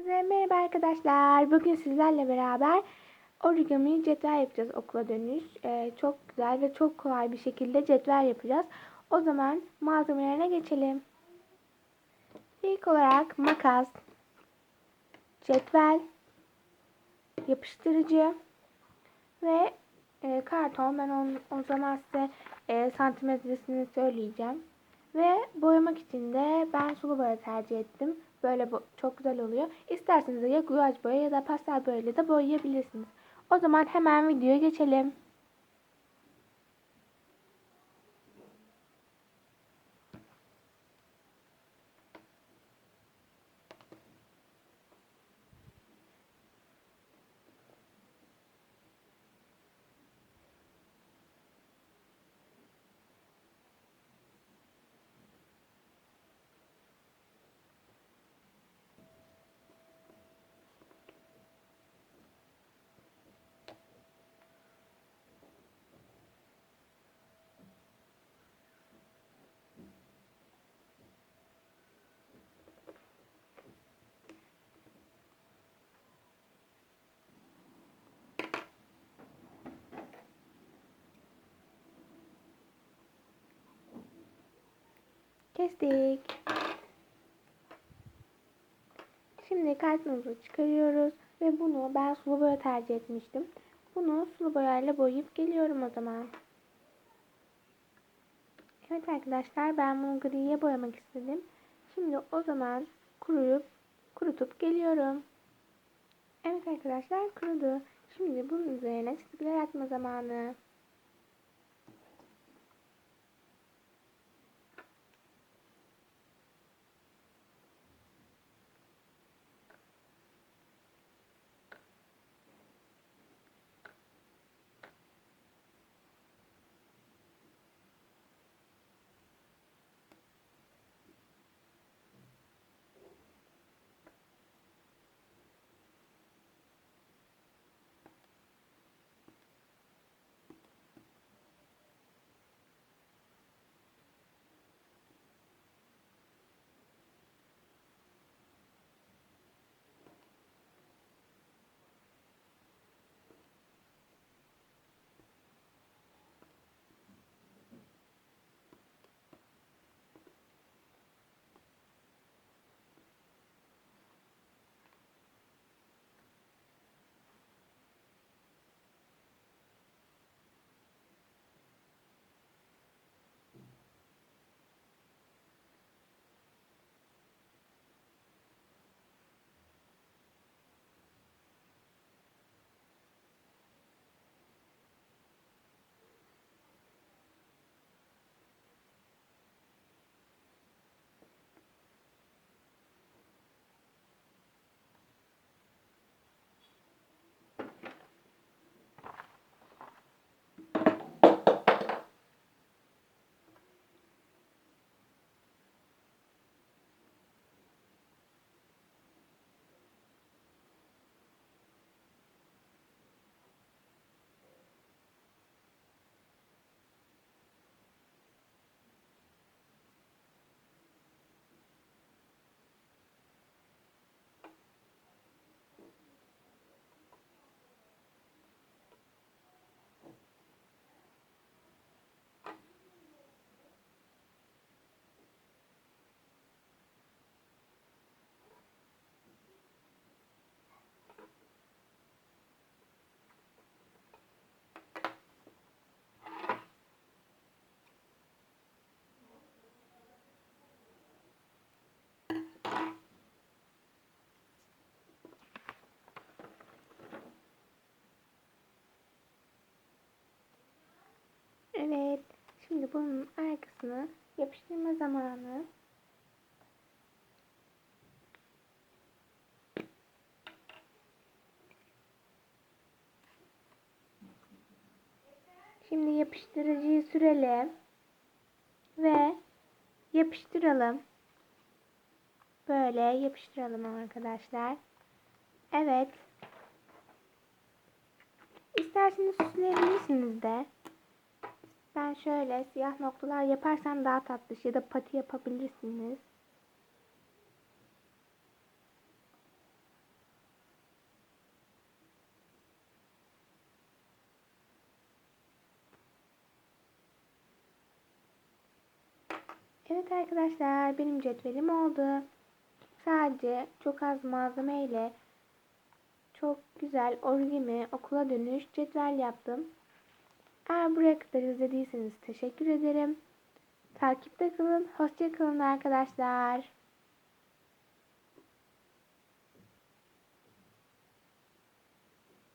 Herkese merhaba arkadaşlar. Bugün sizlerle beraber origami cetvel yapacağız okula dönüş. Ee, çok güzel ve çok kolay bir şekilde cetvel yapacağız. O zaman malzemelerine geçelim. İlk olarak makas, cetvel, yapıştırıcı ve e, karton. Ben on, o zaman size e, santimetresini söyleyeceğim. Ve boyamak için de ben sulu boya tercih ettim. Böyle çok güzel oluyor. İsterseniz de ya guaj boya ya da pastel boyayla da boyayabilirsiniz. O zaman hemen videoya geçelim. Kestik. Şimdi kartımızı çıkarıyoruz ve bunu ben sulu boya tercih etmiştim. Bunu sulu boyayla boyayıp geliyorum o zaman. Evet arkadaşlar ben bunu griye boyamak istedim. Şimdi o zaman kuruyup kurutup geliyorum. Evet arkadaşlar kurudu. Şimdi bunun üzerine çizgiler atma zamanı. Bunun arkasını yapıştırma zamanı. Şimdi yapıştırıcıyı sürelim. Ve yapıştıralım. Böyle yapıştıralım arkadaşlar. Evet. İsterseniz süsleyebilirsiniz de ben şöyle siyah noktalar yaparsam daha tatlış ya da pati yapabilirsiniz. Evet arkadaşlar benim cetvelim oldu. Sadece çok az malzeme ile çok güzel origami okula dönüş cetvel yaptım. Eğer buraya kadar izlediyseniz teşekkür ederim. Takipte kalın. Hoşça kalın arkadaşlar.